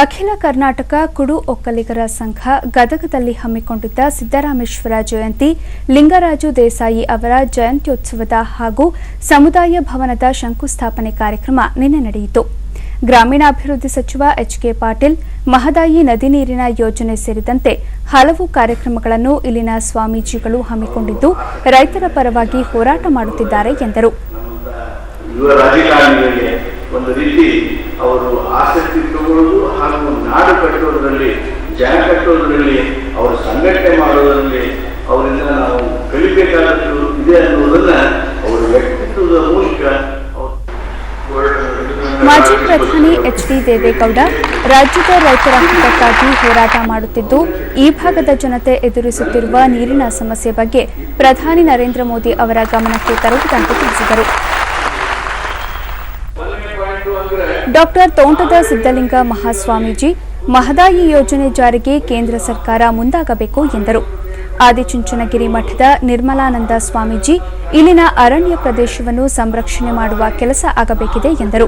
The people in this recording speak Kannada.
ಅಖಿಲ ಕರ್ನಾಟಕ ಕುಡು ಒಕ್ಕಲಿಗರ ಸಂಘ ಗದಗದಲ್ಲಿ ಹಮ್ಮಿಕೊಂಡಿದ್ದ ಸಿದ್ದರಾಮೇಶ್ವರ ಜಯಂತಿ, ಲಿಂಗರಾಜು ದೇಸಾಯಿ ಅವರ ಜಯಂತ್ಯೋತ್ಸವದ ಹಾಗೂ ಸಮುದಾಯ ಭವನದ ಶಂಕುಸ್ಥಾಪನೆ ಕಾರ್ಯಕ್ರಮ ನಿನ್ನೆ ನಡೆಯಿತು. ಗ್ರಾಮೀಣಾಭಿವೃದ್ಧಿ ಸಚಿವ ಎಚ್ಕೆ ಪಾಟೀಲ್, ಮಹದಾಯಿ ನದಿ ನೀರಿನ ಯೋಜನೆ ಸೇರಿದಂತೆ ಹಲವು ಕಾರ್ಯಕ್ರಮಗಳನ್ನು ಇಲ್ಲಿನ ಸ್ವಾಮೀಜಿಗಳು ಹಮ್ಮಿಕೊಂಡಿದ್ದು, ರೈತರ ಪರವಾಗಿ ಹೋರಾಟ ಮಾಡುತ್ತಿದ್ದಾರೆ ಎಂದರು. ಒಂದು ರೀತಿ ಅವರು ಆಸಕ್ತಿ ತಗೊಳ್ಳೋದು ಹಾಗೂ ನಾಡು ಕಟ್ಟೋದ್ರಲ್ಲಿ ಜನ ಕಟ್ಟೋದ್ರಲ್ಲಿ ಅವರ ಸಂಘಟನೆ ಮಾಡೋದರಲ್ಲಿ ಅವರಿಂದ ನಾವು ಕಲಿಬೇಕಾದದ್ದು ಇದೆ ಅನ್ನೋದನ್ನ ಅವರ ವ್ಯಕ್ತಿತ್ವದ ಮೂಲಕ ಮಾಜಿ ಪ್ರಧಾನಿ ಎಚ್ ಡಿ ದೇವೇಗೌಡ, ರಾಜ್ಯದ ರೈತರ ಹಿತಕ್ಕಾಗಿ ಹೋರಾಟ ಮಾಡುತ್ತಿದ್ದು, ಈ ಭಾಗದ ಜನತೆ ಎದುರಿಸುತ್ತಿರುವ ನೀರಿನ ಸಮಸ್ಯೆ ಬಗ್ಗೆ ಪ್ರಧಾನಿ ನರೇಂದ್ರ ಮೋದಿ ಅವರ ಗಮನಕ್ಕೆ ತರುವುದಂತೆ ತಿಳಿಸಿದರು. ಡಾಕ್ಟರ್ ತೋಂಟದ ಸಿದ್ದಲಿಂಗ ಮಹಾಸ್ವಾಮೀಜಿ ಮಹದಾಯಿ ಯೋಜನೆ ಜಾರಿಗೆ ಕೇಂದ್ರ ಸರ್ಕಾರ ಮುಂದಾಗಬೇಕು ಎಂದರು. ಆದಿಚುಂಚನಗಿರಿ ಮಠದ ನಿರ್ಮಲಾನಂದ ಸ್ವಾಮೀಜಿ, ಇಲ್ಲಿನ ಅರಣ್ಯ ಪ್ರದೇಶವನ್ನು ಸಂರಕ್ಷಣೆ ಮಾಡುವ ಕೆಲಸ ಆಗಬೇಕಿದೆ ಎಂದರು.